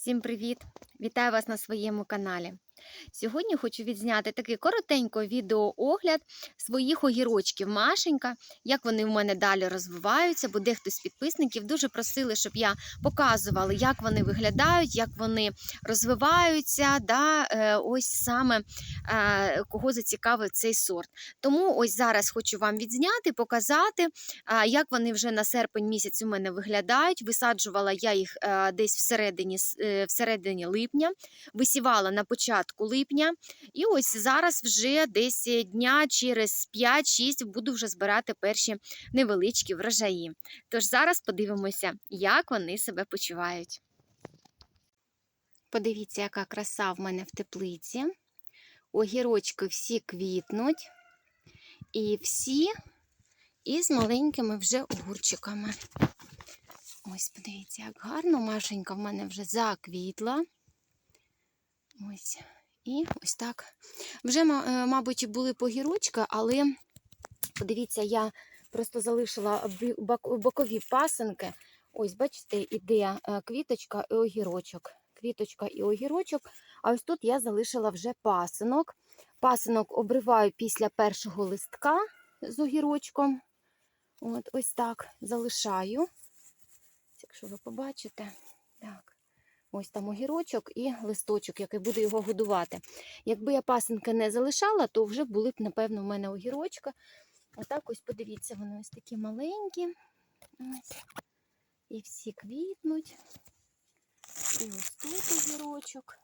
Всім привіт! Вітаю вас на своєму каналі. Сьогодні хочу відзняти такий коротенький відеоогляд своїх огірочків Машенька, як вони в мене далі розвиваються, бо дехто з підписників дуже просили, щоб я показувала, як вони виглядають, як вони розвиваються, да, е, ось саме е, кого зацікавив цей сорт. Тому ось зараз хочу вам відзняти, показати, як вони вже на серпень місяць у мене виглядають. Висаджувала я їх е, десь всередині, всередині липня, висівала на початку липня. І ось зараз вже десь е, дня через 5-6 буду вже збирати перші невеличкі врожаї. Тож зараз подивимося, як вони себе почувають. Подивіться, яка краса в мене в теплиці. Огірочки всі квітнуть. І всі із маленькими вже огурчиками. Ось, подивіться, як гарно. Машенька в мене вже заквітла. Ось. І ось так. Вже, е, мабуть, були погірочка, але подивіться, я просто залишила бокові пасинки. Ось, бачите, іде е, квіточка і огірочок. Квіточка і огірочок. А ось тут я залишила вже пасинок. Пасинок обриваю після першого листка з огірочком. От, ось так залишаю. Якщо ви побачите, так. Ось там огірочок і листочок, який буде його годувати. Якби я пасинки не залишала, то вже були б, напевно, в мене огірочка. А так ось подивіться, вони ось такі маленькі. Ось. І всі квітнуть. І ось тут огірочок.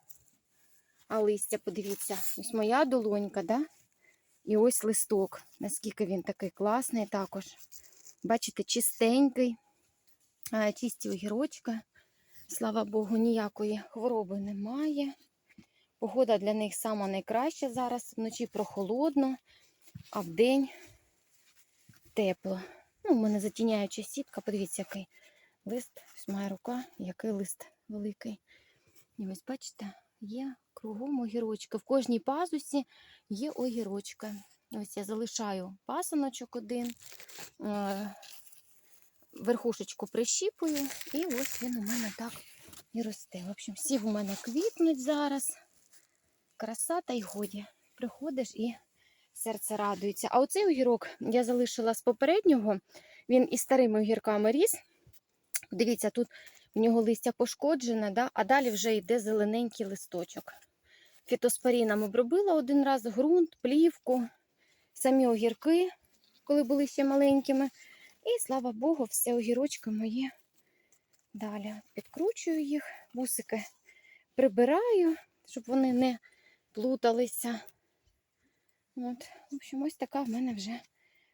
А листя, подивіться, ось моя долонька, да? І ось листок. Наскільки він такий класний також. Бачите, чистенький, чисті огірочки. Слава Богу, ніякої хвороби немає. Погода для них сама найкраща зараз. Вночі прохолодно, а вдень тепло. Ну, у мене затіняюча сітка. Подивіться, який лист. Ось моя рука, який лист великий. І ось бачите, є кругом огірочки. В кожній пазусі є огірочка. Ось я залишаю пасаночок один, е, верхушечку прищіпую, і ось він у мене так і росте. В общем, всі в мене квітнуть зараз. Краса та й годі. Приходиш і серце радується. А оцей огірок я залишила з попереднього. Він із старими огірками ріс. Дивіться, тут в нього листя пошкоджене, да? а далі вже йде зелененький листочок. Фітоспоріном обробила один раз ґрунт, плівку, самі огірки, коли були ще маленькими. І слава Богу, все огірочки мої. Далі підкручую їх, вусики прибираю, щоб вони не плуталися. От, в общем, ось така в мене вже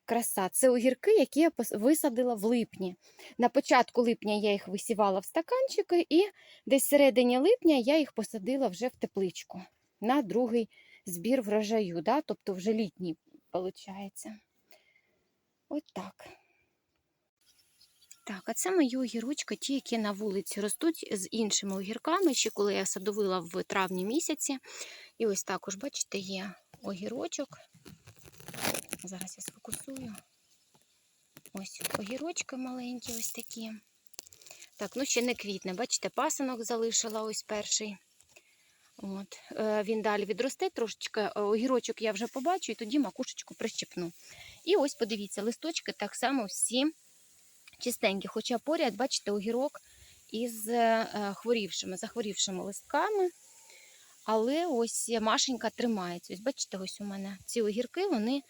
краса. Це огірки, які я висадила в липні. На початку липня я їх висівала в стаканчики, і десь середині липня я їх посадила вже в тепличку на другий збір врожаю, да? тобто вже літній, виходить. От так. Так, а це мої огірочки, ті, які на вулиці ростуть з іншими огірками, ще коли я садовила в травні місяці. І ось також, бачите, є огірочок. Зараз я сфокусую. Ось огірочки маленькі, ось такі. Так, ну ще не квітне. Бачите, пасинок залишила ось перший. От. е, Він далі відросте трошечки. е, Огірочок я вже побачу, і тоді макушечку прищепну. І ось подивіться, листочки так само всі чистенькі. Хоча поряд, бачите, огірок із е, хворівшими, захворівшими листками. Але ось Машенька тримається. Ось бачите, ось у мене ці огірки, вони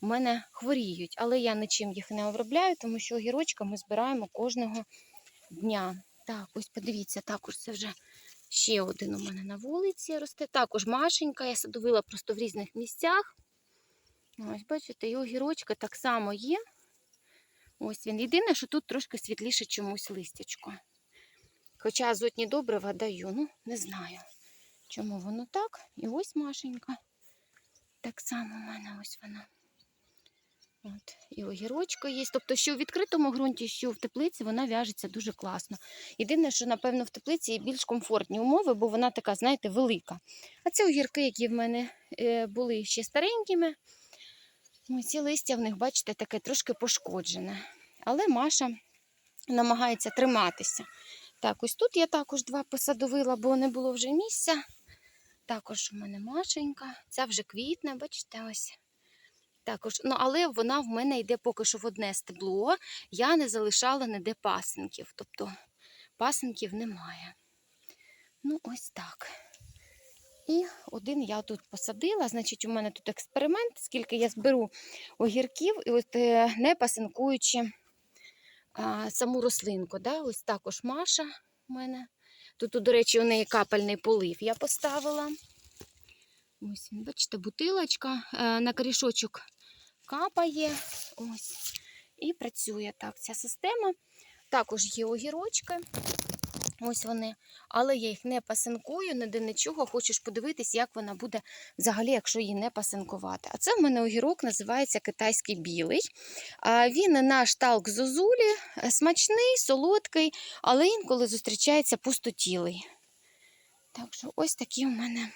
у мене хворіють. Але я нічим їх не обробляю, тому що огірочка ми збираємо кожного дня. Так, ось подивіться, також це вже ще один у мене на вулиці росте. Також Машенька, я садовила просто в різних місцях. Ось, бачите, і огірочка так само є. Ось він. Єдине, що тут трошки світліше чомусь листячко. Хоча азотні добрива даю, ну, не знаю, чому воно так. І ось Машенька. Так само в мене ось вона. От. І огірочка є. Тобто, що у відкритому ґрунті, що в теплиці, вона в'яжеться дуже класно. Єдине, що, напевно, в теплиці є більш комфортні умови, бо вона така, знаєте, велика. А це огірки, які в мене е, були ще старенькими. Ці листя в них, бачите, таке трошки пошкоджене. Але Маша намагається триматися. Так, ось тут я також два посадовила, бо не було вже місця. Також у мене Машенька. Ця вже квітне, бачите, ось. Також, ну, але вона в мене йде поки що в одне стебло. Я не залишала ніде пасинків. Тобто пасинків немає. Ну, ось так. І один я тут посадила. Значить, у мене тут експеримент, скільки я зберу огірків, і от е, не пасинкуючи а, саму рослинку. Да? Ось також Маша у мене. Тут, до речі, у неї капельний полив я поставила. Ось бачите, бутилочка е, на корішочок капає. Ось. І працює так ця система. Також є огірочки. Ось вони. Але я їх не пасинкую, не де нічого. Хочу ж подивитись, як вона буде взагалі, якщо її не пасинкувати. А це в мене огірок називається китайський білий. Він на шталк зозулі, е, смачний, солодкий, але інколи зустрічається пустотілий. Так що ось такі у мене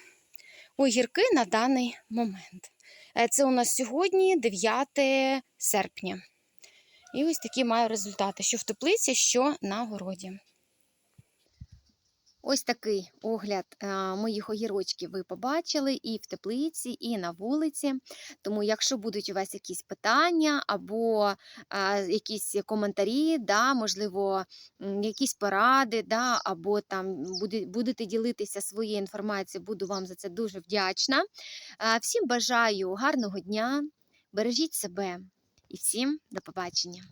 огірки на даний момент. Е, Це у нас сьогодні 9 серпня. І ось такі маю результати, що в теплиці, що на городі. Ось такий огляд е, моїх огірочків ви побачили і в теплиці, і на вулиці. Тому, якщо будуть у вас якісь питання або е, якісь коментарі, да, можливо, якісь поради, да, або там будете ділитися своєю інформацією, буду вам за це дуже вдячна. Е, Всім бажаю гарного дня, бережіть себе і всім до побачення.